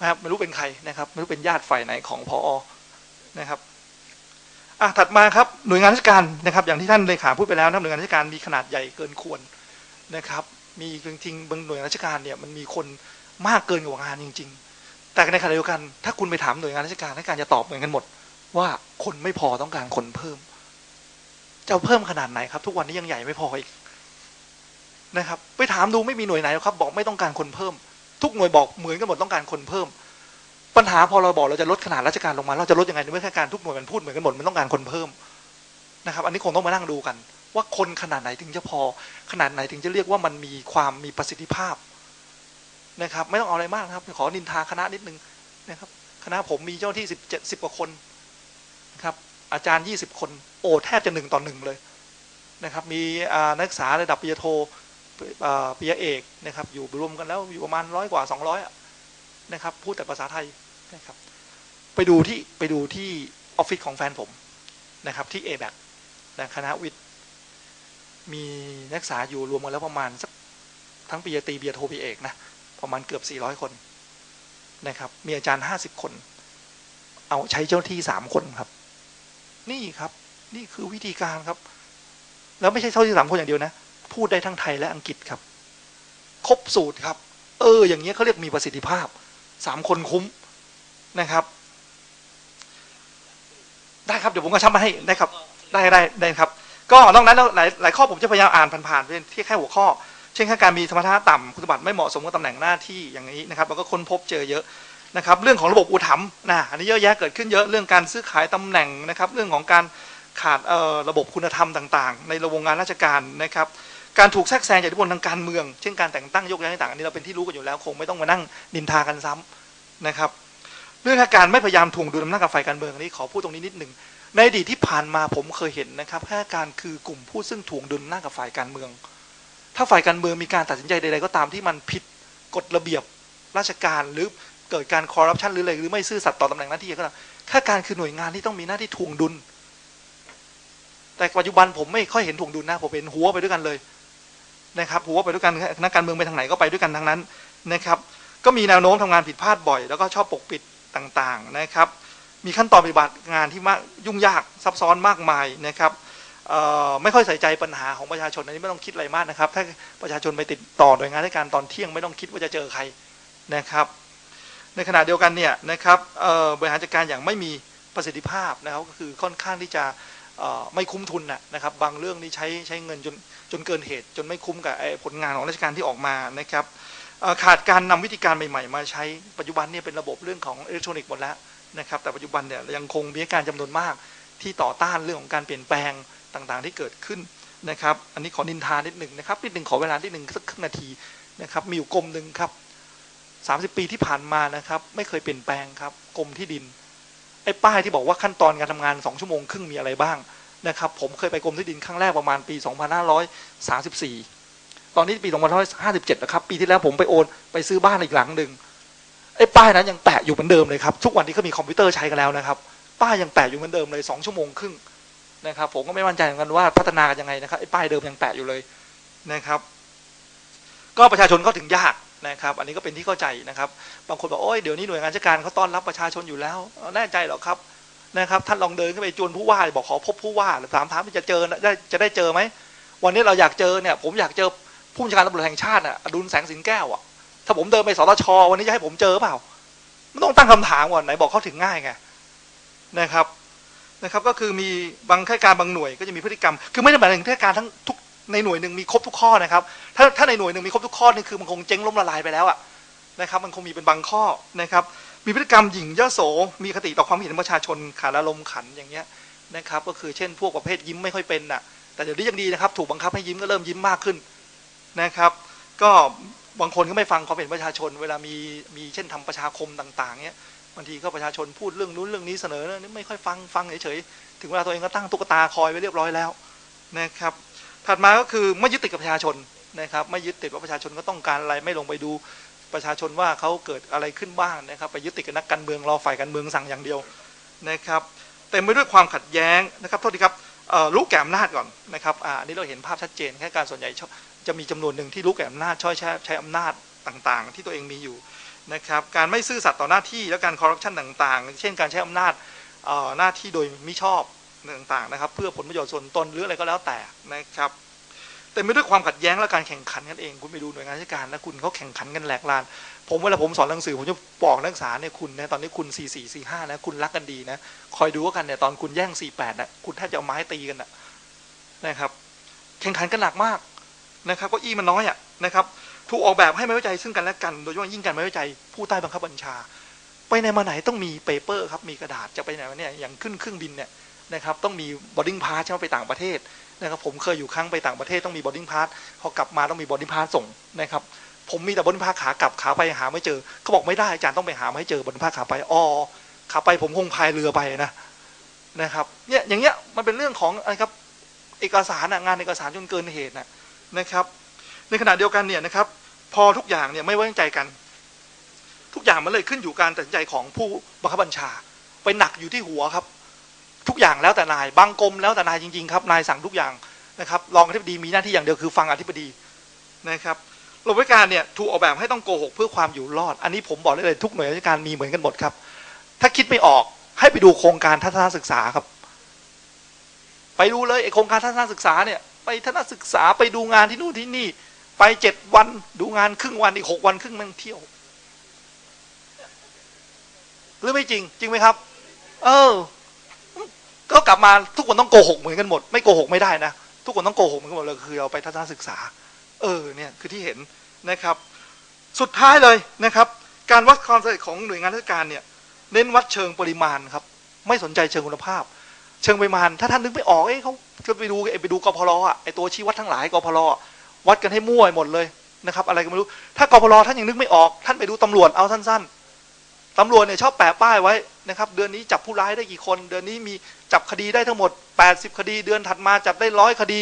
นะครับไม่รู้เป็นใครนะครับไม่รู้เป็นญาติฝ่ายไหนของพอนะครับอะถัดมาครับหน่วยงานราชการนะครับ อย่างที่ท่านเลขาพูดไปแล้วนะหน่วยงานราชการมีขนาดใหญ่เกินควรนะครับ มีจริงๆบางหน่วยงานราชการเนี่ยมันมีคนมากเกินกว่างานจริง ๆ แต่ในขณะเดียวกันถ้าคุณไปถามหน่วยงานราชการราชการจะตอบเหมือนกันหมด ว่าคนไม่พอต้องการคนเพิ่มจะเอาเพิ่มขนาดไหนครับ ทุกวันนี้ยังใหญ่ไม่พออีกนะครับ ไปถามดูไม่มีหน่วยไหนหรอกครับ บอกไม่ต้องการคนเพิ่ม ทุกหน่วยบอกเหมือนกันหมดต้องการคนเพิ่ม ปัญหาพอเราบอกเราจะลดขนาดราชการลงมา เราจะลดยังไงในเมื่อแค่การทุกหน่วยมันพูดเหมือนกันหมดมันต้องการคนเพิ่มนะครับ อันนี้คงต้องมานั่งดูกัน ว่าคนขนาดไหนถึงจะพอ ขนาดไหนถึงจะเรียกว่ามันมีความมีประสิทธิภาพนะครับ ไม่ต้องเอาอะไรมากครับ ขอนินทาคณะนิดนึงนะครับ คณะผมมีเจ้าที่สิบเจ็ดสิบกว่าคนนะครับ อาจารย์ยี่สิบคน โอแทบจะหนึ่งต่อหนึ่งเลยนะครับ มีนักศึกษาระดับปริญญาโท ปริญญาเอกนะครับ อยู่รวมกันแล้วอยู่ประมาณร้อยกว่าสองร้อยนะครับ พูดแต่ภาษาไทยนะครับ ไปดูที่ไปดูที่ออฟฟิศของแฟนผมนะครับ ที่ a b a c นะคณะวิทย์ มีนักศึกษาอยู่รวมกันแล้วประมาณสักทั้งปริญญาตรีปริญญาโทปริญญาเอกนะประมาณเกือบ 400 คนนะครับ มีอาจารย์ 50 คน เอาใช้เจ้าที่สามคนครับ นี่ครับ นี่คือวิธีการครับ แล้วไม่ใช่เท่าที่สามคนอย่างเดียวนะ พูดได้ทั้งไทยและอังกฤษครับ ครบสูตรครับ เออ อย่างเงี้ยเขาเรียกมีประสิทธิภาพสามคนคุ้มนะครับ ได้ครับเดี๋ยวผมก็ชับมาให้ได้ครับ ได้ได้ได้ครับ ก็นอกนั้นหลายหลายข้อผมจะพยายามอ่านผ่านๆเป็นที่แค่หัวข้อ เช่นแค่การมีสมรรถนะต่ำคุณสมบัติไม่เหมาะสมกับตำแหน่งหน้าที่อย่างนี้นะครับแล้วก็ค้นพบเจอเยอะนะครับ เรื่องของระบบอุถัมภ์นะอันนี้เยอะแยะเกิดขึ้นเยอะเรื่องการซื้อขายตำแหน่งนะครับ เรื่องของการขาดระบบคุณธรรมต่าง ๆ ในระวงงานราชการนะครับ การถูกแทรกแซงจากอิทธิพลทางการเมือง เช่นการแต่งตั้งยกย้ายต่างๆอันนี้เราเป็นที่รู้กันอยู่แล้ว คงไม่ต้องมานั่งนินทากันซ้ำนะครับเรื่องการไม่พยายามถ่วงดุลอำนาจกับฝ่ายการเมืองอันนี้ขอพูดตรงนี้นิดหนึ่งในอดีตที่ผ่านมาผมเคยเห็นนะครับข้าราชการคือกลุ่มผู้ซึ่งถ่วงดุลอำนาจกับฝ่ายการเมือง ถ้าฝ่ายการเมืองมีการตัดสินใจใดๆก็ตามที่มันผิดกฎระเบียบราชการหรือเกิดการคอร์รัปชันหรืออะไรหรือไม่ซื่อสัตย์ต่อตำแหน่งหน้าที่ก็ตามข้าราชการคือหน่วยงานที่ต้องมีหน้าที่ถ่วงดุล แต่ปัจจุบันผมไม่ค่อยเห็นถ่วงดุลนะผมเห็นหัวไปด้วยกันเลย นะครับหัวไปด้วยกันนักการเมืองไปทางไหนก็ไปด้วยกันทั้งนั้นนะครับ ก็มีแนวโน้มทำงานผิดพลาดบ่อย แล้วก็ชอบปกปิดต่างๆนะครับ มีขั้นตอนปฏิบัติงานที่มากยุ่งยากซับซ้อนมากมายนะครับไม่ค่อยใส่ใจปัญหาของประชาชนอันนี้ไม่ต้องคิดอะไรมากนะครับ ถ้าประชาชนไปติดต่อหน่วยงานราชการตอนเที่ยงไม่ต้องคิดว่าจะเจอใครนะครับ ในขณะเดียวกันเนี่ยนะครับเบริหารจัดการอย่างไม่มีประสิทธิภาพนะครับก็คือค่อนข้างที่จะ ไม่คุ้มทุนนะนะครับ บางเรื่องนี่ใช้ใช้เงินจนจนเกินเหตุ จนไม่คุ้มกับผลงานของราชการที่ออกมานะครับขาดการนำวิธีการใหม่ๆ มาใช้ปัจจุบันเนี่ยเป็นระบบเรื่องของอิเล็กทรอนิกส์หมดแล้วนะครับ แต่ปัจจุบันเนี่ยยังคงมีการจำนวนมากที่ต่อต้านเรื่องของการเปลี่ยนแปลงต่างๆ ที่เกิดขึ้นนะครับ อันนี้ขอนินทานิดหนึ่งนะครับนิดหนึ่งขอเวลานิดหนึ่งสักครึ่งนาทีนะครับ มีอยู่กรมหนึ่งครับสามสิบปีที่ผ่านมานะครับ ไม่เคยเปลี่ยนแปลงครับกรมที่ดิน ไอ้ป้ายที่บอกว่าขั้นตอนการทำงานสองชั่วโมงครึ่งมีอะไรบ้างนะครับ ผมเคยไปกรมที่ดินครั้งแรกประมาณปี 2534 ตอนนี้ปี 2557 แล้วครับ ปีที่แล้วผมไปโอนไปซื้อบ้านอีกหลังหนึ่งไอ้ป้ายนั้นยังแปะอยู่เหมือนเดิมเลยครับ ทุกวันนี้ก็มีคอมพิวเตอร์ใช้กันแล้วนะครับ ป้ายยังแปะอยู่เหมือนเดิมเลยสองชั่วโมงครึ่งนะครับ ผมก็ไม่มั่นใจเหมือนกันว่าพัฒนากันยังไงนะครับไอ้ป้ายเดิมยังแปะอยู่เลยนะครับ ก็ประชาชนก็ถึงยาก นะครับ อันนี้ก็เป็นที่เข้าใจนะครับ บางคนบอกโอ้ยเดี๋ยวนี้หน่วยงานราชการเขาต้อนรับประชาชนอยู่แล้วแน่ใจหรอครับนะครับท่านลองเดินขึ้นไปจวนผู้ว่าบอกขอพบผู้ว่าหรือถามถามจะเจอได้จะได้เจอไหมวันนี้เราอยากเจอเนี่ยผมอยากเจอผู้บัญชาการตำรวจแห่งชาติอะดุลแสงสิงแก้วอะถ้าผมเดินไปสตชวันนี้จะให้ผมเจอเปล่ามันต้องตั้งคำถามก่อนไหนบอกเขาถึงง่ายไงนะครับนะครับก็คือมีบางข้าราชการบางหน่วยก็จะมีพฤติกรรม คือไม่ได้หมายถึงข้าราชการทั้งทุก ในหน่วยหนึ่งมีครบทุกข้อนะครับ ถ้าถ้าในหน่วยหนึ่งมีครบทุกข้อนี่คือมันคงเจ๊งล้มละลายไปแล้วอะนะครับ มันคงมีเป็นบางข้อนะครับ มีพฤติกรรมหยิ่งยโสมีคติต่อความเห็นประชาชนขาดอารมณ์ขันอย่างเงี้ยนะครับ ก็คือเช่นพวกประเภทยิ้มไม่ค่อยเป็นน่ะ แต่เดี๋ยวนี้ยังดีนะครับ ถูกบังคับให้ยิ้มก็เริ่มยิ้มมากขึ้นนะครับ ก็บางคนก็ไม่ฟังความเห็นประชาชน เวลามีมีเช่นทำประชาคมต่างๆเนี้ยบางทีก็ประชาชนพูดเรื่องนู้นเรื่องนี้เสนอนี่ไม่ค่อยฟังฟังเฉยๆถึงเวลาตัวเองก็ตั้งตุ๊กตาคอยไว้เรียบร้อยแล้วนะครับ ถัดมาก็คือไม่ยึดติดกับประชาชนนะครับ ไม่ยึดติดว่าประชาชนก็ต้องการอะไรไม่ลงไปดูประชาชนว่าเขาเกิดอะไรขึ้นบ้างนะครับ ไปยึดติดกับนักการเมืองรอฝ่ายการเมืองสั่งอย่างเดียวนะครับเต็มไปด้วยความขัดแย้งนะครับโทษทีครับรู้แก่อำนาจก่อนนะครับอ่าอันนี้เราเห็นภาพชัดเจนแค่การส่วนใหญ่จะมีจำนวนหนึ่งที่รู้แก่อำนาจช่อยใช้ใช้อำนาจต่างๆ ที่ตัวเองมีอยู่นะครับการไม่ซื่อสัตย์ต่อหน้าที่และการคอร์รัปชันต่างๆ เช่นการใช้อำนาจหน้าที่โดยมิชอบ ต่างๆนะครับ เพื่อผลประโยชน์ส่วนตนหรืออะไรก็แล้วแต่นะครับเต็มไปด้วยความขัดแย้งและการแข่งขันกันเอง คุณไปดูหน่วยงานราชการนะคุณเขาแข่งขันกันแหลกลาน ผมเวลาผมสอนหนังสือผมจะบอกนักศึกษาเนี่ยคุณนะตอนนี้คุณ 4 4 4 5นะคุณรักกันดีนะคอยดูว่ากันเนี่ยตอนคุณแย่ง 48นะคุณแทบจะเอาไม้ตีกันนะนะครับ แข่งขันกันหนักมากนะครับก็อี้มันน้อยอะนะครับถูกออกแบบให้ไม่ไว้ใจซึ่งกันและกัน โดยเฉพาะยิ่งกันไม่ไว้ใจผู้ใต้บังคับบัญชา ไปไหนมาไหนต้องมีเปเปอร์ครับมีกระดาษจะไปไหนมาเนี่ยอย่างขึ้นเครื่องบินเนี่ย นะครับต้องมีบอดดิ้งพาสใช่ไหมไปต่างประเทศนะครับผมเคยอยู่ครั้งไปต่างประเทศต้องมีบอดดิ้งพาสพอกลับมาต้องมีบอดดิ้งพาสส่งนะครับผมมีแต่บอดดิ้งพาสขากลับขาไปหาไม่เจอเขาบอกไม่ได้อาจารย์ต้องไปหามาให้เจอบอดดิ้งพาสขาไปอ๋อขาไปผมคงพายเรือไปนะนะครับเนี่ยอย่างเงี้ยมันเป็นเรื่องของอะไรครับเอกสารงานเอกสารจนเกินเหตุนะนะครับ ในขณะเดียวกันเนี่ยนะครับ พอทุกอย่างเนี่ยไม่ไว้ใจกัน ทุกอย่างมันเลยขึ้นอยู่การตัดสินใจของผู้บังคับบัญชา ไปหนักอยู่ที่หัวครับ ทุกอย่างแล้วแต่นาย บางกรมแล้วแต่นายจริง ๆ ครับ นายสั่งทุกอย่างนะครับรองอธิบดีมีหน้าที่อย่างเดียวคือฟังอธิบดีนะครับระบบราชการเนี่ยถูกออกแบบให้ต้องโกหกเพื่อความอยู่รอด อันนี้ผมบอกได้เลยทุกหน่วยราชการมีเหมือนกันหมดครับ ถ้าคิดไม่ออกให้ไปดูโครงการทัศนศึกษาครับ ไปดูเลยไอโครงการทัศนศึกษาเนี่ยไปทัศนศึกษาไปดูงานที่นู่นที่นี่ ไปเจ็ดวันดูงานครึ่งวันอีกหกวันครึ่งมันเที่ยวหรือไม่จริง จริงไหมครับ เออ ก็กลับมาทุกคนต้องโกหกเหมือนกันหมด ไม่โกหกไม่ได้นะ ทุกคนต้องโกหกเหมือนกันหมดเลยคือเราไปทัศนศึกษา เออเนี่ยคือที่เห็นนะครับ สุดท้ายเลยนะครับ การวัดความสำเร็จของหน่วยงานราชการเนี่ยเน้นวัดเชิงปริมาณครับ ไม่สนใจเชิงคุณภาพ เชิงปริมาณ ถ้าท่านนึกไม่ออกเอ้เขาไปดูไอ้ไปดูกพลอะไอ้ตัวชี้วัดทั้งหลายกพลอะวัดกันให้มั่วหมดเลยนะครับ อะไรก็ไม่รู้ถ้ากพลท่านยังนึกไม่ออก ท่านไปดูตำรวจเอาสั้นๆ ตำรวจเนี่ยชอบแปะป้ายไว้นะครับ เดือนนี้จับผู้ร้ายได้กี่คน เดือนนี้มีจับคดีได้ทั้งหมด 80 คดี เดือนถัดมาจับได้ร้อยคดี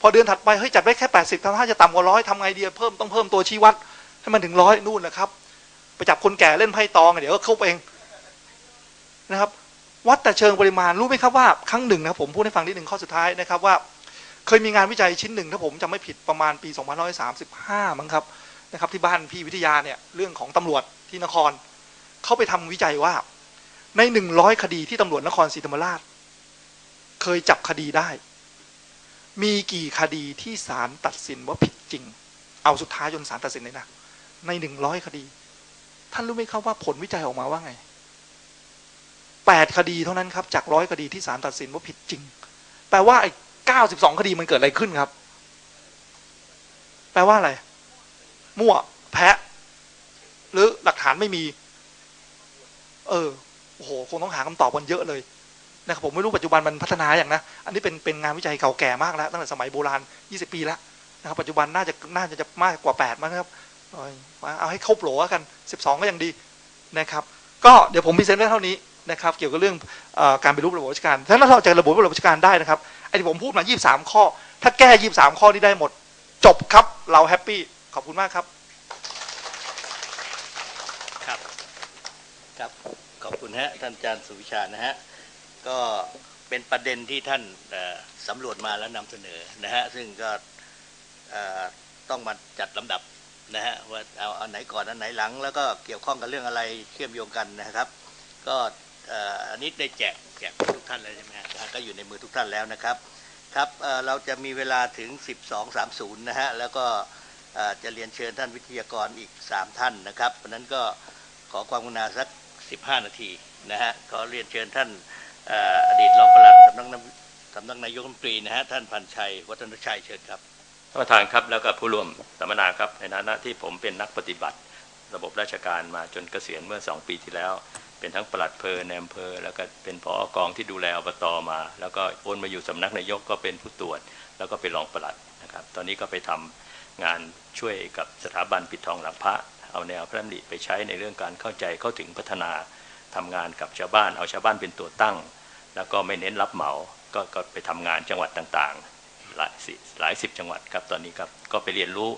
พอเดือนถัดไปเฮ้ยจับได้แค่ 80ทำท่าจะต่ำกว่าร้อยทำไงดีเพิ่มต้องเพิ่มตัวชี้วัด ให้มันถึงร้อยนู่นนะครับ ไปจับคนแก่เล่นไพ่ตองเดี๋ยวก็เข้าไปเองนะครับ วัดแต่เชิงปริมาณรู้ไหมครับว่าครั้งหนึ่งนะผมพูดให้ฟังนิดหนึ่งข้อสุดท้ายนะครับว่า เคยมีงานวิจัยชิ้นหนึ่งถ้าผมจำไม่ผิดประมาณปี2535มั้งครับนะครับ ที่บ้านพี่วิทยาเนี่ยเรื่องของตำรวจที่นคร เขาไปทำวิจัยว่า ใน100คดีที่ตำรวจนครศรีธรรมราช เคยจับคดีได้ มีกี่คดีที่ศาลตัดสินว่าผิดจริง เอาสุดท้ายจนศาลตัดสินเลยนะใน100คดี ท่านรู้ไหมครับว่าผลวิจัยออกมาว่าไง8คดีเท่านั้นครับจากร้อยคดีที่ศาลตัดสินว่าผิดจริง แปลว่าไอ้92คดีมันเกิดอะไรขึ้นครับ แปลว่าอะไร มั่ว แพะ หรือหลักฐานไม่มี เออโอ้โหคงต้องหาคำตอบกันเยอะเลยนะครับผมไม่รู้ปัจจุบันมันพัฒนาอย่างนะ อันนี้เป็นเป็นงานวิจัยเก่าแก่มากแล้วตั้งแต่สมัยโบราณ 20 ปีแล้วนะครับปัจจุบันน่าจะน่าจะจะมากกว่า 8 มั้งครับเอาให้เข้าโปรกัน 12 ก็ยังดีนะครับ ก็เดี๋ยวผมพิเศษไว้เท่านี้นะครับ เกี่ยวกับเรื่องอการเป็นรูประบบราชการถ้าเราจะระบบระบบราชการได้นะครับไอ้ที่ผมพูดมา 23 ข้อ ถ้าแก้ 23 ข้อนี้ได้หมด จบครับเราแฮปปี้ขอบคุณมากครับ ครับขอบคุณฮะท่านอาจารย์สุวิชานะฮะก็เป็นประเด็นที่ท่านสำรวจมาแล้วนำเสนอนะฮะซึ่งก็ต้องมาจัดลำดับนะฮะว่าเอาอันไหนก่อนอันไหนหลัง แล้วก็เกี่ยวข้องกับเรื่องอะไรเชื่อมโยงกันนะครับ ก็อันนี้ได้แจกแจกทุกท่านเลยใช่ไหมฮะก็อยู่ในมือทุกท่านแล้วนะครับครับเราจะมีเวลาถึง 12.30 นะฮะแล้วก็จะเรียนเชิญท่านวิทยากรอีก 3 ท่านนะครับเพราะนั้นก็ขอความกรุณาสัก 15 นาทีนะฮะขอเรียนเชิญท่านอดีตรองปลัดสำนักนสำนักนายกรัฐมนตรีนะฮะท่านพันชัย วัฒนชัยเชิญครับท่านประธานครับแล้วก็ผู้ร่วมสัมมนาครับในฐานะที่ผมเป็นนักปฏิบัติ ระบบราชการมาจนเกษียณเมื่อ 2 ปีที่แล้ว เป็นทั้งปลัดเพอในอำเภอ แล้วก็เป็นผอกองที่ดูแลอบตมา แล้วก็โอนมาอยู่สำนักนายกก็เป็นผู้ตรวจ แล้วก็เป็นรองปลัดนะครับ ตอนนี้ก็ไปทำงานช่วยกับสถาบันปิดทองหลังพระ เอาแนวพระดำริไปใช้ในเรื่องการเข้าใจเข้าถึงพัฒนาทำงานกับชาวบ้าน เอาชาวบ้านเป็นตัวตั้ง แล้วก็ไม่เน้นรับเหมา ก็ก็ไปทำงานจังหวัดต่างๆ หลายสิหลายสิบจังหวัดครับตอนนี้ครับก็ไปเรียนรู้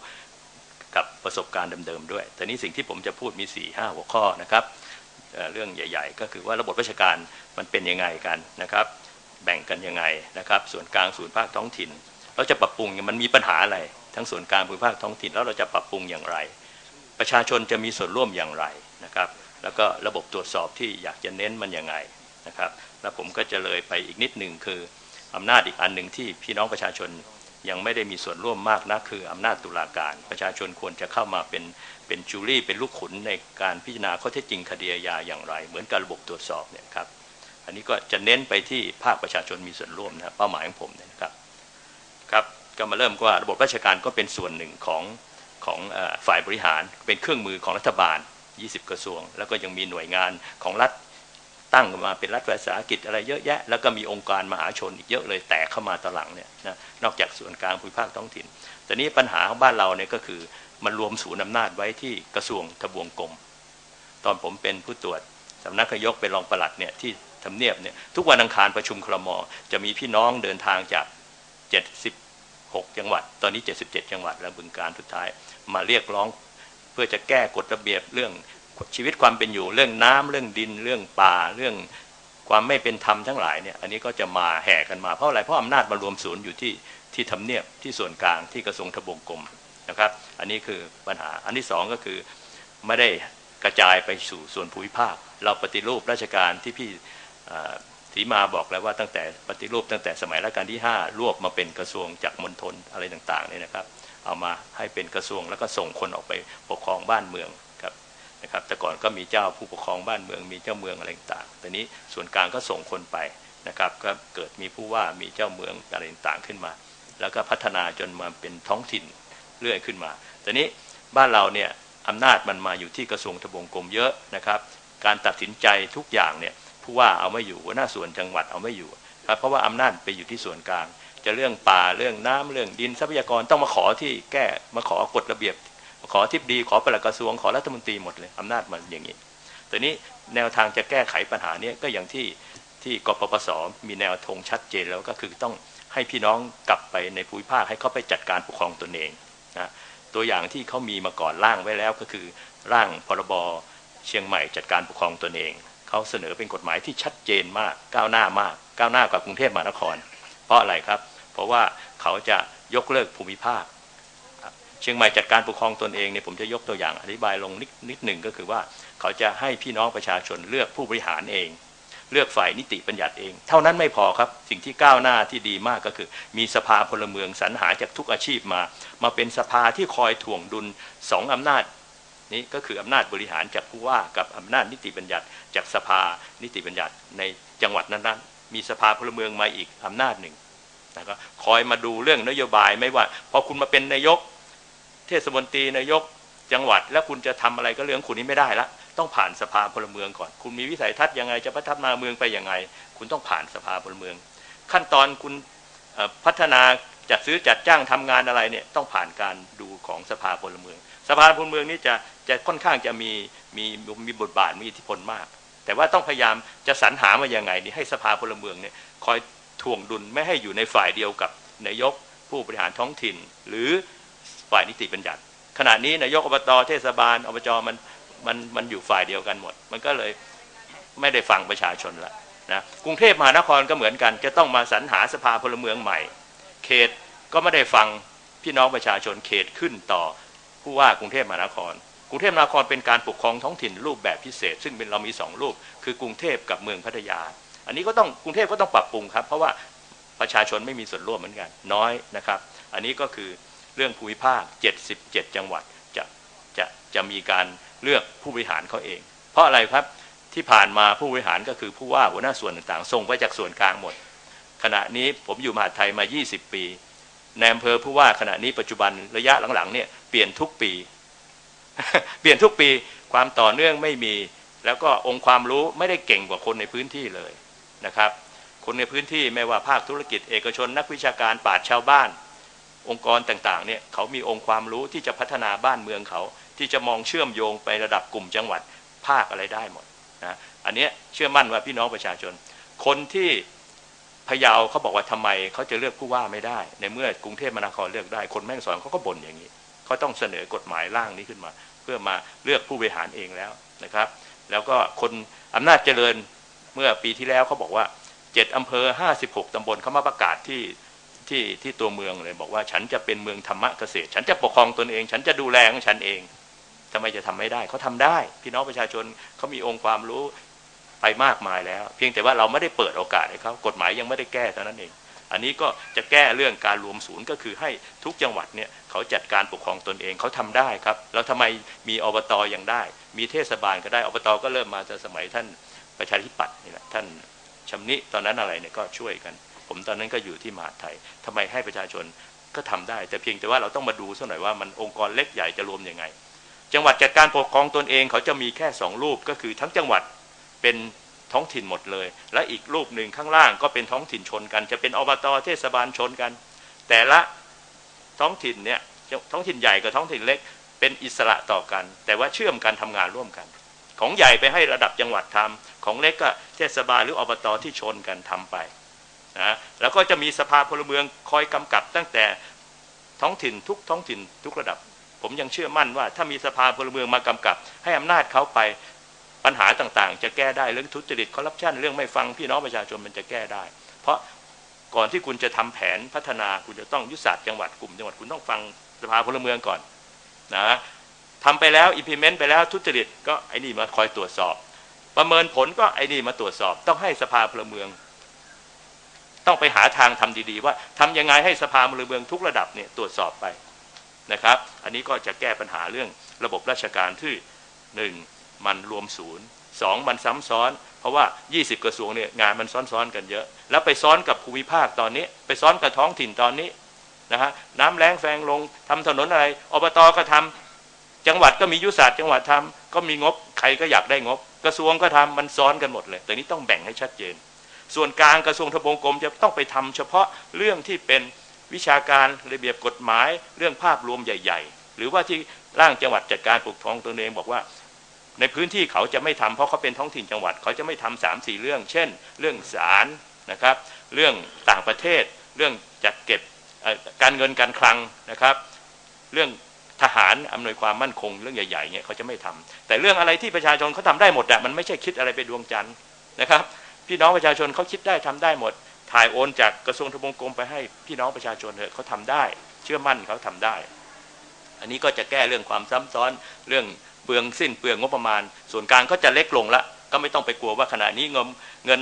กับประสบการณ์เดิมๆด้วย แต่นี่สิ่งที่ผมจะพูดมี4ี่ห้าหัวข้อนะครับเอ่อเรื่องใหญ่ ๆ ก็คือว่าระบบราชการมันเป็นยังไงกันนะครับ แบ่งกันยังไงนะครับ ส่วนกลางส่วนภาคท้องถิ่น เราจะปรับปรุงมันมีปัญหาอะไร ทั้งส่วนกลางภูมิภาคท้องถิ่นแล้วเราจะปรับปรุงอย่างไร ประชาชนจะมีส่วนร่วมอย่างไรนะครับ แล้วก็ระบบตรวจสอบที่อยากจะเน้นมันยังไงนะครับ แล้วผมก็จะเลยไปอีกนิดหนึ่งคืออำนาจอีกอันหนึ่งที่พี่น้องประชาชนยังไม่ได้มีส่วนร่วมมากนะคืออำนาจตุลาการ ประชาชนควรจะเข้ามาเป็นเป็นจูรี่เป็นลูกขุนในการพิจารณาข้อเท็จจริงคดีอาญาอย่างไร เหมือนกับระบบตรวจสอบเนี่ยครับอันนี้ก็จะเน้นไปที่ภาคประชาชนมีส่วนร่วมนะเป้าหมายของผมเนี่ยนะครับครับก็มาเริ่มว่าระบบราชการก็เป็นส่วนหนึ่งของ ของฝ่ายบริหาร เป็นเครื่องมือของรัฐบาล 20 กระทรวง แล้วก็ยังมีหน่วยงานของรัฐตั้งมาเป็นรัฐวิสาหกิจอะไรเยอะแยะ แล้วก็มีองค์การมหาชนอีกเยอะเลยแตกเข้ามาตอนหลังเนี่ยนะนอกจากส่วนกลางภูมิภาคท้องถิ่น แต่นี้ปัญหาของบ้านเราเนี่ยก็คือมันรวมศูนย์อำนาจไว้ที่กระทรวงทบวงกรมตอนผมเป็นผู้ตรวจสำนักนายกเป็นรองปลัดเนี่ยที่ทำเนียบเนี่ยทุกวันอังคารประชุมครมจะมีพี่น้องเดินทางจาก 6 จังหวัด ตอนนี้ 77 จังหวัด แล้วบึงการสุดท้าย มาเรียกร้องเพื่อจะแก้กฎระเบียบเรื่องชีวิตความเป็นอยู่เรื่องน้ำเรื่องดินเรื่องป่าเรื่องความไม่เป็นธรรมทั้งหลายเนี่ยอันนี้ก็จะมาแห่กันมาเพราะอะไรเพราะอำนาจมารวมศูนย์อยู่ที่ที่ทำเนียบที่ส่วนกลางที่กระทรวงทบวงกรมนะครับ อันนี้คือปัญหาอันที่สองก็คือไม่ได้กระจายไปสู่ส่วนภูมิภาค เราปฏิรูปราชการที่พี่ีมาบอกแล้วว่าตั้งแต่ปฏิรูปตั้งแต่สมัยรัชกาลที่ 5 รวบมาเป็นกระทรวงจากมณฑลอะไรต่างๆเนี่ยนะครับ เอามาให้เป็นกระทรวงแล้วก็ส่งคนออกไปปกครองบ้านเมืองครับนะครับ แต่ก่อนก็มีเจ้าผู้ปกครองบ้านเมือง มีเจ้าเมืองอะไรต่างๆแต่นี้ส่วนกลางก็ส่งคนไปนะครับ ก็เกิดมีผู้ว่ามีเจ้าเมืองอะไรต่างๆขึ้นมา แล้วก็พัฒนาจนมาเป็นท้องถิ่นเรื่อยขึ้นมาแต่นี้บ้านเราเนี่ยอำนาจมันมาอยู่ที่กระทรวงทบวงกรมเยอะนะครับ การตัดสินใจทุกอย่างเนี่ย ผู้ว่าเอาไม่อยู่หัวหน้าส่วนจังหวัดเอาไม่อยู่ครับเพราะว่าอำนาจไปอยู่ที่ส่วนกลาง จะเรื่องป่าเรื่องน้ำเรื่องดินทรัพยากรต้องมาขอที่แก้มาขอกฎระเบียบ ขอทิบดีขอปลัดกระทรวงขอรัฐมนตรีหมดเลยอำนาจมันอย่างนี้แต่นี้แนวทางจะแก้ไขปัญหานี้ก็อย่างที่ที่กปปสมีแนวธงชัดเจนแล้วก็คือต้องให้พี่น้องกลับไปในภูมิภาคให้เขาไปจัดการปกครองตนเองนะตัวอย่างที่เขามีมาก่อนร่างไว้แล้วก็คือร่างพรบเชียงใหม่จัดการปกครองตนเอง เขาเสนอเป็นกฎหมายที่ชัดเจนมากก้าวหน้ามากก้าวหน้ากว่ากรุงเทพมหานคร เพราะอะไรครับ เพราะว่าเขาจะยกเลิกภูมิภาค เชียงใหม่จัดการปกครองตนเองเนี่ยผมจะยกตัวอย่างอธิบายลงนิดนิดหนึ่งก็คือว่าเขาจะให้พี่น้องประชาชนเลือกผู้บริหารเอง เลือกฝ่ายนิติบัญญัติเอง เท่านั้นไม่พอครับสิ่งที่ก้าวหน้าที่ดีมากก็คือ มีสภาพลเมืองสรรหาจากทุกอาชีพมา มาเป็นสภาที่คอยถ่วงดุลสองอำนาจ นี้ก็คืออำนาจบริหารจากผู้ว่ากับอำนาจนิติบัญญัติจากสภานิติบัญญัติในจังหวัดนั้นๆ มีสภาพลเมืองมาอีกอำนาจหนึ่งนะครับคอยมาดูเรื่องนโยบายไม่ว่า พอคุณมาเป็นนายก เทศมนตรีนายกจังหวัด แล้วคุณจะทำอะไรก็เรื่องคุณนี้ไม่ได้ละต้องผ่านสภาพลเมืองก่อน คุณมีวิสัยทัศน์ยังไงจะพัฒนาเมืองไปยังไง คุณต้องผ่านสภาพลเมือง ขั้นตอนคุณพัฒนาจัดซื้อจัดจ้างทำงานอะไรเนี่ยต้องผ่านการดูของสภาพลเมือง สภาพลเมืองนี้จะจะค่อนข้างจะมีมีมีบทบาทมีอิทธิพลมาก แต่ว่าต้องพยายามจะสรรหามาอย่างไงนี่ให้สภาพลเมืองเนี่ยคอยถ่วงดุลไม่ให้อยู่ในฝ่ายเดียวกับนายกผู้บริหารท้องถิ่น หรือฝ่ายนิติบัญญัติ ขณะนี้นายกอบตเทศบาลอบจมันมันมันอยู่ฝ่ายเดียวกันหมด มันก็เลยไม่ได้ฟังประชาชนละนะกรุงเทพมหานครก็เหมือนกัน จะต้องมาสรรหาสภาพลเมืองใหม่ เขตก็ไม่ได้ฟังพี่น้องประชาชนเขตขึ้นต่อ ผู้ว่ากรุงเทพมหานคร กรุงเทพมหานครเป็นการปกครองท้องถิ่นรูปแบบพิเศษ ซึ่งเป็นเรามีสองรูป คือกรุงเทพกับเมืองพัทยา อันนี้ก็ต้องกรุงเทพก็ต้องปรับปรุงครับ เพราะว่าประชาชนไม่มีส่วนร่วมเหมือนกัน น้อยนะครับ อันนี้ก็คือเรื่องภูมิภาค 77 จังหวัดจะจะจะมีการเลือกผู้บริหารเขาเอง เพราะอะไรครับที่ผ่านมาผู้บริหารก็คือผู้ว่าหัวหน้าส่วนต่างๆส่งไปจากส่วนกลางหมด ขณะนี้ผมอยู่มหาไทยมา 20 ปีในอำเภอผู้ว่าขณะนี้ปัจจุบันระยะหลังๆเนี่ย เปลี่ยนทุกปี เปลี่ยนทุกปีความต่อเนื่องไม่มี แล้วก็องค์ความรู้ไม่ได้เก่งกว่าคนในพื้นที่เลยนะครับ คนในพื้นที่ไม่ว่าภาคธุรกิจเอกชน นักวิชาการปราชาวบ้าน องค์กรต่างๆเนี่ยเขามีองค์ความรู้ที่จะพัฒนาบ้านเมืองเขา ที่จะมองเชื่อมโยงไประดับกลุ่มจังหวัดภาคอะไรได้หมดนะอันนี้เชื่อมั่นว่าพี่น้องประชาชน คนที่พะเยาเขาบอกว่าทำไมเขาจะเลือกผู้ว่าไม่ได้ ในเมื่อกรุงเทพมหานครเลือกได้ คนแม่งสอนเขาก็บ่นอย่างนี้ เขาต้องเสนอกฎหมายร่างนี้ขึ้นมา เพื่อมาเลือกผู้บริหารเองแล้วนะครับ แล้วก็คนอำนาจเจริญเมื่อปีที่แล้วเขาบอกว่าเจ็ดอำเภอห้าสิบหกตำบลเขามาประกาศที่ที่ที่ตัวเมืองเลยบอกว่าฉันจะเป็นเมืองธรรมะเกษตร ฉันจะปกครองตนเอง ฉันจะดูแลของฉันเองทำไมจะทำไม่ได้เขาทำได้ พี่น้องประชาชนเขามีองค์ความรู้ไปมากมายแล้ว เพียงแต่ว่าเราไม่ได้เปิดโอกาสให้เขากฎหมายยังไม่ได้แก้เท่านั้นเอง อันนี้ก็จะแก้เรื่องการรวมศูนย์ก็คือให้ทุกจังหวัดเนี่ยเขาจัดการปกครองตนเองเขาทำได้ครับ แล้วทำไมมีอบตยังได้ มีเทศบาลก็ได้อบตก็เริ่มมาจากสมัยท่านประชาธิปัตย์นี่แหละท่านชำนิตอนนั้นอะไรเนี่ยก็ช่วยกัน ผมตอนนั้นก็อยู่ที่มหาไทยทำไมให้ประชาชนก็ทำได้ แต่เพียงแต่ว่าเราต้องมาดูสักหน่อยว่ามันองค์กรเล็กใหญ่จะรวมยังไง จังหวัดจัดการปกครองตนเองเขาจะมีแค่สองรูปก็คือทั้งจังหวัดเป็น ท้องถิ่นหมดเลย และอีกรูปหนึ่งข้างล่างก็เป็นท้องถิ่นชนกัน จะเป็นอบตเทศบาลชนกัน แต่ละท้องถิ่นเนี่ยท้องถิ่นใหญ่กับท้องถิ่นเล็ก เป็นอิสระต่อกัน แต่ว่าเชื่อมกันทำงานร่วมกัน ของใหญ่ไปให้ระดับจังหวัดทำของเล็กก็เทศบาลหรืออบตที่ชนกันทำไปนะแล้วก็จะมีสภาพลเมืองคอยกำกับตั้งแต่ท้องถิ่นทุกท้องถิ่นทุกระดับ ผมยังเชื่อมั่นว่า ถ้ามีสภาพลเมืองมากำกับ ให้อำนาจเขาไป ปัญหาต่างๆ จะแก้ได้เรื่องทุจริตคอร์รัปชันเรื่องไม่ฟังพี่น้องประชาชนมันจะแก้ได้ เพราะก่อนที่คุณจะทำแผนพัฒนาคุณจะต้องยุทธศาสตร์จังหวัดกลุ่มจังหวัดคุณต้องฟังสภาพลเมืองก่อนนะทำไปแล้ว implement ไปแล้วทุจริตก็ไอ้นี่มาคอยตรวจสอบ ประเมินผลก็ไอ้นี่มาตรวจสอบ ต้องให้สภาพลเมือง ต้องไปหาทางทำดีๆ ว่าทำยังไงให้สภาพลเมืองทุกระดับเนี่ยตรวจสอบไปนะครับ อันนี้ก็จะแก้ปัญหาเรื่องระบบราชการที่หนึ่ง มันรวมศูนย์สองมันซ้ำซ้อน เพราะว่า 20 กระทรวงเนี่ยงานมันซ้อนๆกันเยอะ แล้วไปซ้อนกับภูมิภาคตอนนี้ ไปซ้อนกับท้องถิ่นตอนนี้นะฮะน้ำแรงแฟงลงทำถนนอะไรอบตก็ทำจังหวัดก็มียุทธศาสตร์จังหวัดทำก็มีงบใครก็อยากได้งบ กระทรวงก็ทำมันซ้อนกันหมดเลย แต่นี้ต้องแบ่งให้ชัดเจน ส่วนกลางกระทรวงทบวงกรมจะต้องไปทำเฉพาะเรื่องที่เป็นวิชาการระเบียบกฎหมายเรื่องภาพรวมใหญ่ ๆ หรือว่าที่ร่างจังหวัดจัดการปกครองตนเองบอกว่า ในพื้นที่เขาจะไม่ทำเพราะเขาเป็นท้องถิ่นจังหวัด เขาจะไม่ทำสามสี่เรื่อง เช่น เรื่องศาลนะครับ เรื่องต่างประเทศ เรื่องจัดเก็บการเงินการคลังนะครับ เรื่องทหารอำนวยความมั่นคงเรื่องใหญ่ๆเนี่ยเขาจะไม่ทำแต่เรื่องอะไรที่ประชาชนเขาทาได้หมดอะมันไม่ใช่คิดอะไรไปดวงจันทร์นะครับ พี่น้องประชาชนเขาคิดได้ทำได้หมด ถ่ายโอนจากกระทรวงทบวงกรมไปให้พี่น้องประชาชนเถอะเขาทำได้ เชื่อมั่นเขาทำได้ อันนี้ก็จะแก้เรื่องความซ้ำซ้อนเรื่อง เปลืองสิ้นเปลืองงบประมาณ ส่วนกลางก็จะเล็กลงละ ก็ไม่ต้องไปกลัวว่าขณะนี้เงินเงิน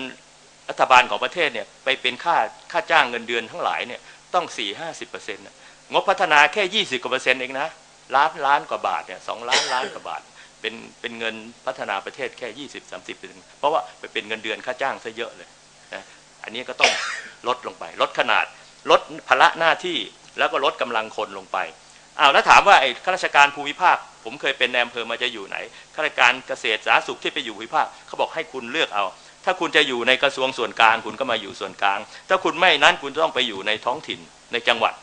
รัฐบาลของประเทศเนี่ยไปเป็นค่าค่าจ้างเงินเดือนทั้งหลายเนี่ยต้องสี่ห้าสิบเปอร์เซ็นต์งบพัฒนาแค่ยี่สิบกว่าเปอร์เซ็นต์เองนะล้านล้านกว่าบาทเนี่ยสองล้านล้านกว่าบาท เป็นเป็นเงินพัฒนาประเทศแค่ยี่สิบสามสิบเปอร์เซ็นต์เพราะว่าไปเป็นเงินเดือนค่าจ้างซะเยอะเลยนะอันนี้ก็ต้องลดลงไป ลดขนาดลดภาระหน้าที่แล้วก็ลดกำลังคนลงไป อ้าวแล้วถามว่าไอ้ข้าราชการภูมิภาค ผมเคยเป็นในอำเภอมาจะอยู่ไหนข้าราชการเกษตรสาธารณสุขที่ไปอยู่ภูมิภาคเขาบอกให้คุณเลือกเอา ถ้าคุณจะอยู่ในกระทรวงส่วนกลาง คุณก็มาอยู่ส่วนกลาง ถ้าคุณไม่นั้นคุณต้องไปอยู่ในท้องถิ่นในจังหวัด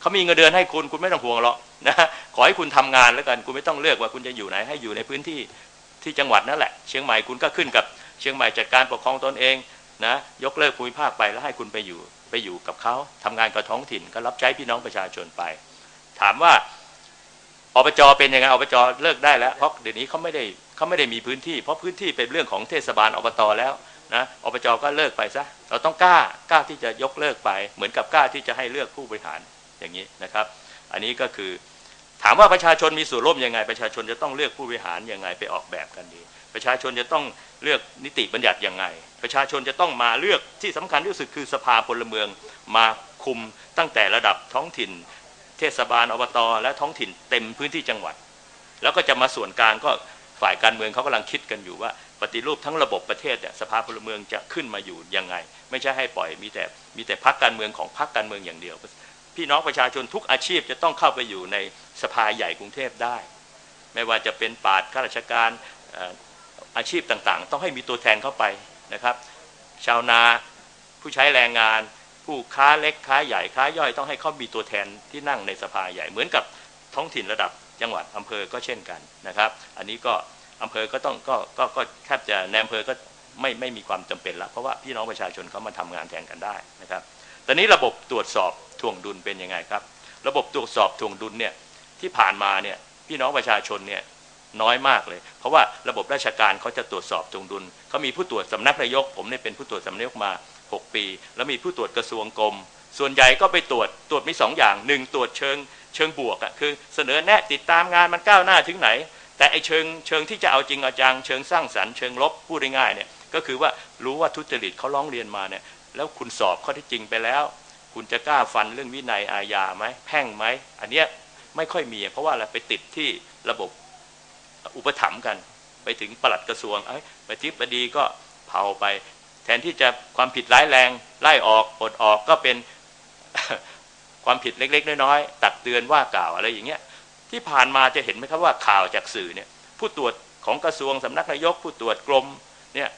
เขามีเงินเดือนให้คุณคุณไม่ต้องห่วงหรอกนะขอให้คุณทำงานแล้วกันคุณไม่ต้องเลือกว่าคุณจะอยู่ไหนให้อยู่ในพื้นที่ที่จังหวัดนั่นแหละ เชียงใหม่คุณก็ขึ้นกับเชียงใหม่จัดการปกครองตนเองนะยกเลิกภูมิภาคไปแล้วให้คุณไปอยู่ไปอยู่กับเขาทำงานกับท้องถิ่นก็รับใช้พี่น้องประชาชนไป ถามว่าอบจเป็นยังไงอบจเลิกได้แล้ว เพราะเดี๋ยวนี้เขาไม่ได้เขาไม่ได้มีพื้นที่ เพราะพื้นที่เป็นเรื่องของเทศบาลอบตแล้วนะอบจก็เลิกไปซะเราต้องกล้ากล้าที่จะยกเลิกไป เหมือนกับกล้าที่จะให้เลือกผู้บริหารอย่างนี้นะครับ อันนี้ก็คือถามว่าประชาชนมีส่วนร่วมยังไง ประชาชนจะต้องเลือกผู้บริหารยังไงไปออกแบบกันดี ประชาชนจะต้องเลือกนิติบัญญัติยังไง ประชาชนจะต้องมาเลือกที่สำคัญที่สุดคือสภาพลเมืองมาคุมตั้งแต่ระดับท้องถิ่น เทศบาลอบตและท้องถิ่นเต็มพื้นที่จังหวัด แล้วก็จะมาส่วนกลางก็ฝ่ายการเมืองเขากำลังคิดกันอยู่ว่าปฏิรูปทั้งระบบประเทศเนี่ยสภาพลเมืองจะขึ้นมาอยู่ยังไง ไม่ใช่ให้ปล่อยมีแต่มีแต่พักการเมืองของพักการเมืองอย่างเดียว พี่น้องประชาชนทุกอาชีพจะต้องเข้าไปอยู่ในสภาใหญ่กรุงเทพได้ ไม่ว่าจะเป็นปาดข้าราชการอาชีพต่างๆ ต้องให้มีตัวแทนเข้าไปนะครับ ชาวนาผู้ใช้แรงงาน ผู้ค้าเล็กค้าใหญ่ค้าย่อยต้องให้เขามีตัวแทนที่นั่งในสภาใหญ่เหมือนกับท้องถิ่นระดับจังหวัดอำเภอก็เช่นกันนะครับ อันนี้ก็อำเภอก็ต้องก็ก็ก็แทบจะในอำเภอก็ไม่ไม่มีความจำเป็นละเพราะว่าพี่น้องประชาชนเขามาทำงานแทนกันได้นะครับ ตอนนี้ระบบตรวจสอบทวงดุลเป็นยังไงครับ ระบบตรวจสอบทวงดุลเนี่ยที่ผ่านมาเนี่ยพี่น้องประชาชนเนี่ยน้อยมากเลย เพราะว่าระบบราชการเขาจะตรวจสอบทวงดุลเขามีผู้ตรวจสำนักนายก ผมเนี่ยเป็นผู้ตรวจสำนักนายกมา 6 ปี แล้วมีผู้ตรวจกระทรวงกรม ส่วนใหญ่ก็ไปตรวจตรวจมีสองอย่างหนึ่งตรวจเชิงเชิงบวกอะคือเสนอแนะติดตามงานมันก้าวหน้าถึงไหน แต่ไอเชิงเชิงที่จะเอาจริงเอาจังเชิงสร้างสรรค์เชิงลบพูดง่ายๆเนี่ยก็คือว่ารู้ว่าทุจริตเขาร้องเรียนมาเนี่ยแล้วคุณสอบข้อที่จริงไปแล้ว คุณจะกล้าฟันเรื่องวินัยอาญาไหมแพ่งไหมอันเนี้ยไม่ค่อยมี เพราะว่าอะไรไปติดที่ระบบอุปถัมภ์กัน ไปถึงปลัดกระทรวงเอ้ไปทิบดีก็เผาไป แทนที่จะความผิดร้ายแรง ไล่ออกปลดออกก็เป็นความผิดเล็ก ๆ น้อยๆตักเตือนว่ากล่าวอะไรอย่างเงี้ยที่ผ่านมาจะเห็นไหมครับว่าข่าวจากสื่อเนี่ยผู้ตรวจของกระทรวงสำนักนายก ผู้ตรวจกรมเนี่ย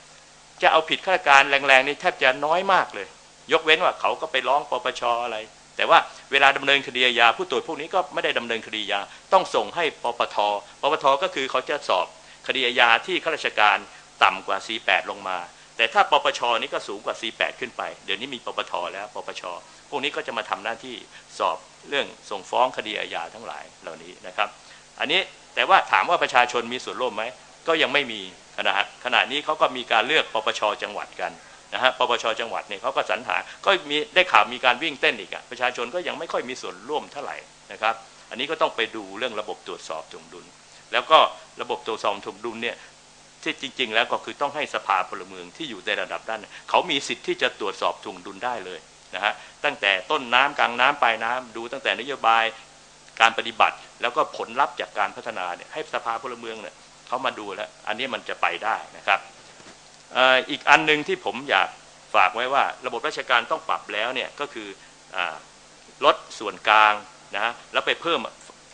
จะเอาผิดข้าราชการแรงๆนี่แทบจะน้อยมากเลย ยกเว้นว่าเขาก็ไปร้องปปชอะไร แต่ว่าเวลาดำเนินคดีอาผู้ตรวจพวกนี้ก็ไม่ได้ดำเนินคดีอาต้องส่งให้ปปทปปทก็คือเขาจะสอบคดีอาที่ข้าราชการต่ำกว่า 48 ลงมา แต่ถ้าปปชนี่ก็สูงกว่า48ขึ้นไป เดี๋ยวนี้มีปปทแล้วปปชพวกนี้ก็จะมาทำหน้าที่สอบเรื่องส่งฟ้องคดีอาญาทั้งหลายเหล่านี้นะครับ อันนี้แต่ว่าถามว่าประชาชนมีส่วนร่วมไหมก็ยังไม่มีขณะขณะนี้เขาก็มีการเลือกปปชจังหวัดกันนะฮะปปชจังหวัดเนี่ยเขาก็สรรหาก็มีได้ข่าวมีการวิ่งเต้นอีกอะประชาชนก็ยังไม่ค่อยมีส่วนร่วมเท่าไหร่นะครับ อันนี้ก็ต้องไปดูเรื่องระบบตรวจสอบถวงดุล แล้วก็ระบบตรวจสอบถวงดุลเนี่ย ที่จริง ๆ แล้วก็คือต้องให้สภาพลเมืองที่อยู่ในระดับด้านเขามีสิทธิ์ที่จะตรวจสอบถ่วงดุลได้เลยนะฮะตั้งแต่ต้นน้ำกลางน้ำปลายน้ำดูตั้งแต่นโยบายการปฏิบัติ แล้วก็ผลลัพธ์จากการพัฒนาเนี่ยให้สภาพลเมืองเนี่ยเขามาดูแล้ว อันนี้มันจะไปได้นะครับอีกอันหนึ่งที่ผมอยากฝากไว้ว่า ระบบราชการต้องปรับแล้วเนี่ยก็คืออลดส่วนกลางนะฮะแล้วไปเพิ่ม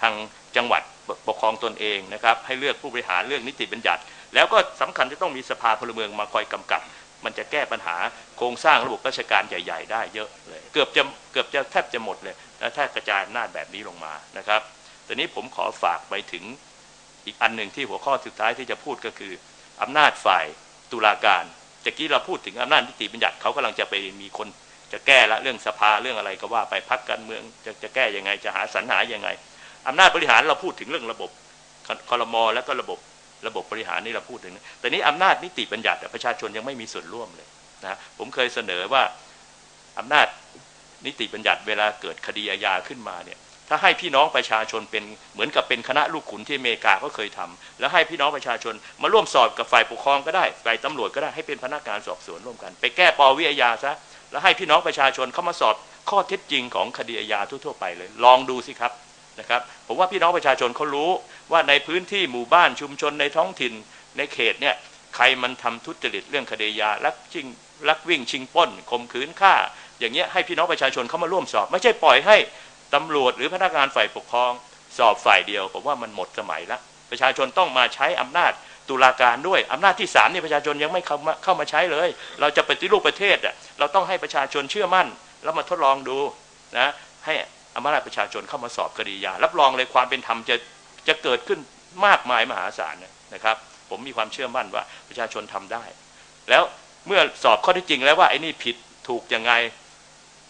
ทางจังหวัดปกครองตนเองนะครับให้เลือกผู้บริหารเลือกนิติบัญญัติ แล้วก็สำคัญจะต้องมีสภาพลเมืองมาคอยกำกับ มันจะแก้ปัญหาโครงสร้างระบบราชการใหญ่ ๆ ได้เยอะเลย เกือบจะเกือบจะแทบจะหมดเลยนะถ้ากระจายอำนาจแบบนี้ลงมานะครับตอนนี้ผมขอฝากไปถึงอีกอันหนึ่งที่หัวข้อสุดท้ายที่จะพูดก็คืออำนาจฝ่ายตุลาการตะกี้เราพูดถึงอำนาจนิติบัญญัติเขากำลังจะไปมีคนจะแก้ละเรื่องสภาเรื่องอะไรก็ว่าไปพักการเมืองจะจะแก้ยังไงจะหาสรรหายังไงอำนาจบริหารเราพูดถึงเรื่องระบบคอรมอแล้วก็ระบบ ระบบบริหารนี่เราพูดถึง แต่นี้อำนาจนิติบัญญัติประชาชนยังไม่มีส่วนร่วมเลยนะผมเคยเสนอว่าอำนาจนิติบัญญัติเวลาเกิดคดีอาญาขึ้นมาเนี่ยถ้าให้พี่น้องประชาชนเป็นเหมือนกับเป็นคณะลูกขุนที่อเมริกาก็เคยทำแล้วให้พี่น้องประชาชนมาร่วมสอบกับฝ่ายปกครองก็ได้ฝ่ายตำรวจก็ได้ให้เป็นพนักงานสอบสวนร่วมกัน ไปแก้ปวิอาญาซะแล้วให้พี่น้องประชาชนเข้ามาสอบข้อเท็จจริงของคดีอาญาทั่วๆไปเลย ลองดูสิครับ นะครับผมว่าพี่น้องประชาชนเขารู้ว่าในพื้นที่หมู่บ้านชุมชนในท้องถิ่นในเขตเนี่ยใครมันทำทุจริตเรื่องคดียาลักชิงลักวิ่งชิงป้นข่มขืนฆ่า อย่างเงี้ยให้พี่น้องประชาชนเข้ามาร่วมสอบ ไม่ใช่ปล่อยให้ตำรวจหรือพนักงานฝ่ายปกครอง สอบฝ่ายเดียวผมว่ามันหมดสมัยละประชาชนต้องมาใช้อำนาจตุลาการด้วยอำนาจที่สามนี่ประชาชนยังไม่เข้ามาเข้ามาใช้เลย เราจะปฏิรูปประเทศอะเราต้องให้ประชาชนเชื่อมั่น แล้วมาทดลองดูนะให้ อำนาจประชาชนเข้ามาสอบคดียา รับรองเลยความเป็นธรรมจะจะเกิดขึ้นมากมายมหาศาลนะครับ ผมมีความเชื่อมั่นว่าประชาชนทำได้ แล้วเมื่อสอบข้อที่จริงแล้วว่าไอ้นี่ผิดถูกยังไง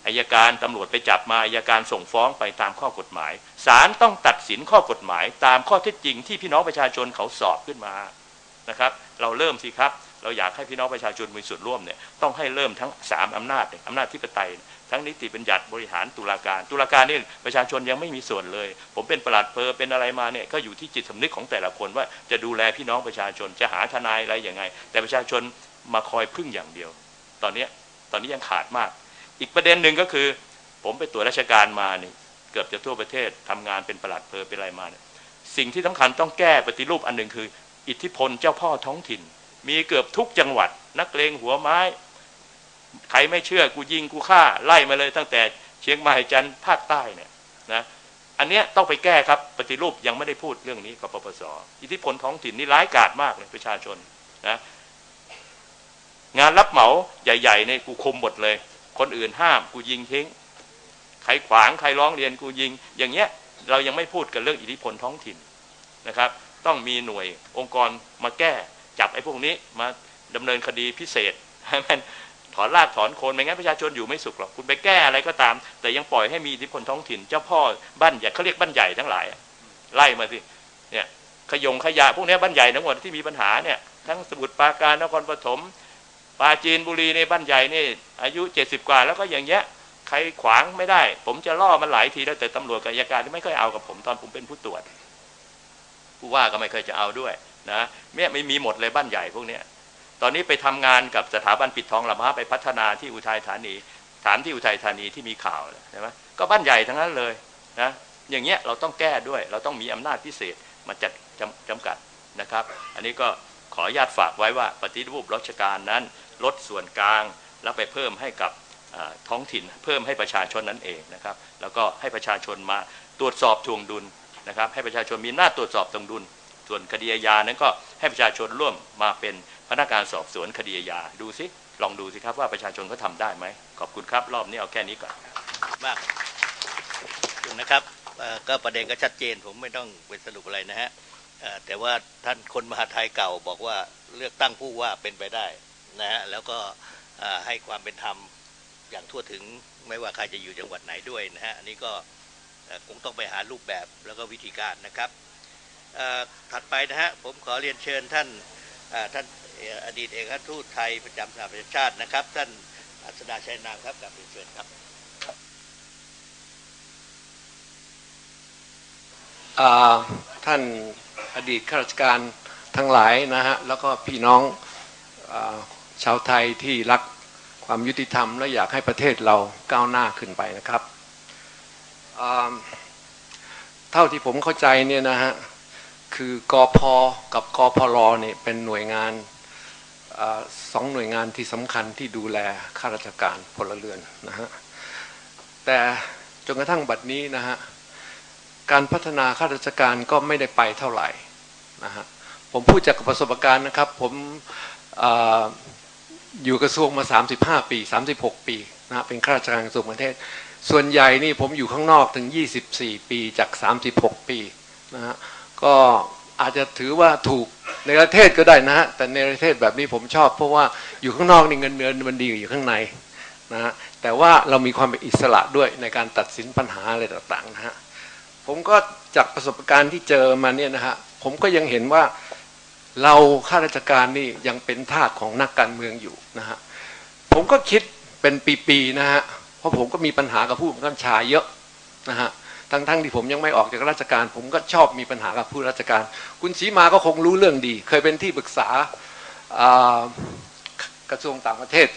อายการตำรวจไปจับมาอายการส่งฟ้องไปตามข้อกฎหมายศาลต้องตัดสินข้อกฎหมาย ตามข้อเท็จจริงที่พี่น้องประชาชนเขาสอบขึ้นมานะครับ เราเริ่มสิครับ เราอยากให้พี่น้องประชาชนมีส่วนร่วมเนี่ยต้องให้เริ่มทั้งสามอำนาจอำนาจที่ปไตย ทั้งนิติบัญญัติบริหารตุลาการ ตุลาการนี่ประชาชนยังไม่มีส่วนเลย ผมเป็นประหลัดเพอเป็นอะไรมาเนี่ยก็อยู่ที่จิตสำนึกของแต่ละคนว่าจะดูแลพี่น้องประชาชนจะหาทนายอะไรยังไง แต่ประชาชนมาคอยพึ่งอย่างเดียว ตอนนี้ตอนนี้ยังขาดมาก อีกประเด็นหนึ่งก็คือ ผมไปตรวจราชการมานี่เกือบจะทั่วประเทศทำงานเป็นประหลัดเพอเป็นอะไรมาเนี่ยสิ่งที่สำคัญต้องแก้ปฏิรูปอันหนึ่งคือ อิทธิพลเจ้าพ่อท้องถิ่น มีเกือบทุกจังหวัด นักเลงหัวไม้ ใครไม่เชื่อกูยิงกูฆ่าไล่มาเลยตั้งแต่เชียงใหม่จันทร์ภาคใต้เนี่ยนะอันเนี้ยต้องไปแก้ครับปฏิรูปยังไม่ได้พูดเรื่องนี้กับปปสอิทธิพลท้องถิ่นนี่ร้ายกาจมากเลยประชาชนนะงานรับเหมาใหญ่ๆเนี่ยกูคุมหมดเลย คนอื่นห้ามกูยิงทิ้งใครขวางใครร้องเรียนกูยิง อย่างเงี้ยเรายังไม่พูดกันเรื่องอิทธิพลท้องถิ่นนะครับ ต้องมีหน่วยองค์กรมาแก้จับไอ้พวกนี้มาดำเนินคดีพิเศษให้มัน ถอนรากถอนโคนไม่งั้นประชาชนอยู่ไม่สุขหรอกคุณไปแก้อะไรก็ตาม แต่ยังปล่อยให้มีอิทธิพลท้องถิ่น เจ้าพ่อบ้านใหญ่เขาเรียกบ้านใหญ่ทั้งหลายไล่มาสิเนี่ยขยงขยะพวกนี้บ้านใหญ่ทั้งหมดที่มีปัญหาเนี่ยทั้งสมุทรปราการนครปฐมปราจีนบุรีในบ้านใหญ่นี่อายุเจ็ดสิบกว่าแล้วก็อย่างเงี้ยรขวางไม่ได้ ผมจะล่อมันหลายทีแล้วแต่ตำรวจกับอัยการที่ไม่ค่อยเอากับผมตอนผมเป็นผู้ตรวจผู้ว่าก็ไม่เคยจะเอาด้วยนะแม่ไม่มีหมดเลยบ้านใหญ่พวกเนี้ย ตอนนี้ไปทำงานกับสถาบันปิดทองหลับพระไปพัฒนาที่อุทัยธานี ถามที่อุทัยธานีที่มีข่าวใช่ไหมก็บ้านใหญ่ทั้งนั้นเลยนะอย่างเงี้ยเราต้องแก้ด้วย เราต้องมีอำนาจพิเศษมาจัดจำจำกัดนะครับ อันนี้ก็ขออนุญาตฝากไว้ว่าปฏิรูปราชการนั้นลดส่วนกลางแล้วไปเพิ่มให้กับท้องถิ่น เพิ่มให้ประชาชนนั้นเองนะครับ แล้วก็ให้ประชาชนมาตรวจสอบทวงดุลนะครับ ให้ประชาชนมีหน้าตรวจสอบทวงดุล ส่วนคดีอาญานั้นก็ให้ประชาชนร่วมมาเป็น พนักงานสอบสวนคดีอาญาดูสิลองดูสิครับว่าประชาชนเขาทำได้ไหมขอบคุณครับรอบนี้เอาแค่นี้ก่อนมากนะครับก็ประเด็นก็ชัดเจนผมไม่ต้องไปสรุปอะไรนะฮะแต่ว่าท่านคนมหาไทยเก่าบอกว่าเลือกตั้งผู้ว่าเป็นไปได้นะฮะแล้วก็ให้ความเป็นธรรมอย่างทั่วถึงไม่ว่าใครจะอยู่จังหวัดไหนด้วยนะฮะอันนี้ก็คงต้องไปหารูปแบบแล้วก็วิธีการนะครับถัดไปนะฮะผมขอเรียนเชิญท่านท่าน อดีตเอกอัครทูตไทยประจำสหประชาชาตินะครับ ท่านอัศดาชัยนามครับกลับเรียนเชิญครับท่านอดีตข้าราชการทั้งหลายนะฮะแล้วก็พี่น้องอชาวไทยที่รักความยุติธรรม และอยากให้ประเทศเราก้าวหน้าขึ้นไปนะครับเท่าที่ผมเข้าใจเนี่ยนะฮะคือกอพอกับกอพลเนี่ยเป็นหน่วยงาน สองหน่วยงานที่สำคัญที่ดูแลข้าราชการพลเรือนนะฮะแต่จนกระทั่งบัดนี้นะฮะการพัฒนาข้าราชการก็ไม่ได้ไปเท่าไหร่นะฮะผมพูดจากประสบการณ์นะครับ ผมออยู่กระทรวงมา 35 ปี 36 ปีนะฮะเป็นข้าราชการกระทรวงประเทศ ส่วนใหญ่นี่ผมอยู่ข้างนอกถึง 24 ปีจาก 36 ปีนะฮะก็ อาจจะถือว่าถูกในประเทศก็ได้นะฮะแต่ในประเทศแบบนี้ผมชอบ เพราะว่าอยู่ข้างนอกนี่เงินเดือนมันดีกว่าอยู่ข้างในนะฮะแต่ว่าเรามีความเป็นอิสระด้วยในการตัดสินปัญหาอะไรต่างๆนะฮะผมก็จากประสบการณ์ที่เจอมาเนี่ยนะฮะผมก็ยังเห็นว่าเราข้าราชการนี่ยังเป็นทาสของนักการเมืองอยู่นะฮะผมก็คิดเป็นปีๆนะฮะเพราะผมก็มีปัญหากับผู้บังคับบัญชาเยอะนะฮะ ทั้งๆที่ผมยังไม่ออกจากราชการ ผมก็ชอบมีปัญหากับผู้ราชการ คุณศรีมาก็คงรู้เรื่องดี เคยเป็นที่ปรึกษากระทรวงต่างประเทศ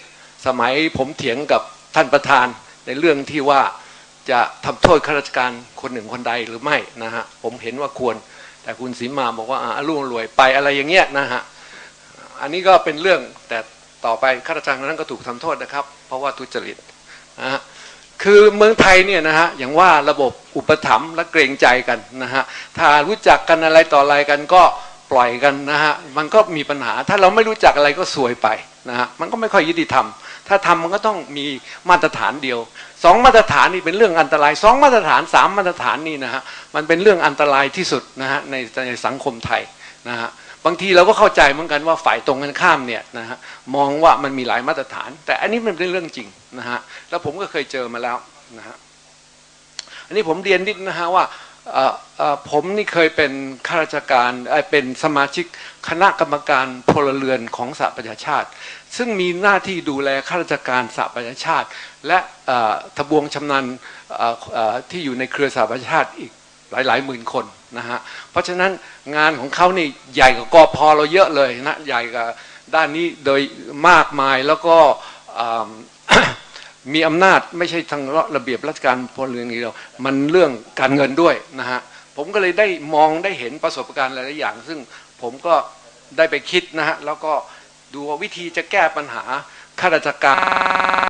สมัยผมเถียงกับท่านประธานในเรื่องที่ว่าจะทำโทษข้าราชการคนหนึ่งคนใดหรือไม่นะฮะผมเห็นว่าควร แต่คุณสีมาบอกว่าอ่ารุ่งรวยไปอะไรอย่างเงี้ยนะฮะอันนี้ก็เป็นเรื่องแต่ต่อไปข้าราชการนั้นก็ถูกทำโทษนะครับ เพราะว่าทุจริตนะฮะ คือเมืองไทยเนี่ยนะฮะอย่างว่าระบบอุปถัมภ์และเกรงใจกันนะฮะถ้ารู้จักกันอะไรต่ออะไรกันก็ปล่อยกันนะฮะมันก็มีปัญหา ถ้าเราไม่รู้จักอะไรก็สวยไปนะฮะมันก็ไม่ค่อยยุติธรรม ถ้าทำมันก็ต้องมีมาตรฐานเดียวสองมาตรฐานนี่เป็นเรื่องอันตรายสองมาตรฐานสามมาตรฐานนี่นะฮะมันเป็นเรื่องอันตรายที่สุดนะฮะในในสังคมไทยนะฮะ บางทีเราก็เข้าใจเหมือนกันว่าฝ่ายตรงกันข้ามเนี่ยนะฮะมองว่ามันมีหลายมาตรฐาน แต่อันนี้มันเป็นเรื่องจริงนะฮะแล้วผมก็เคยเจอมาแล้วนะฮะอันนี้ผมเรียนนิดนะฮะว่าเอ่อผมนี่เคยเป็นข้าราชการเป็นสมาชิกคณะกรรมการพลเรือนของสหประชาชาติ ซึ่งมีหน้าที่ดูแลข้าราชการสหประชาชาติ และทบวงชำนาญที่อยู่ในเครือสหประชาชาติอีกหลายหลายหมื่นคน นะฮะเพราะฉะนั้นงานของเขานี่ใหญ่กว่ากอพอเราเยอะเลยนะใหญ่กว่าด้านนี้โดยมากมายแล้วก็มีอำนาจไม่ใช่ทางระเบียบราชการพลเรือนอย่างเดียวมันเรื่องการเงินด้วยนะฮะผมก็เลยได้มองได้เห็นประสบการณ์หลายๆอย่าง ซึ่งผมก็ได้ไปคิดนะฮะแล้วก็ดูว่าวิธีจะแก้ปัญหาข้าราชการ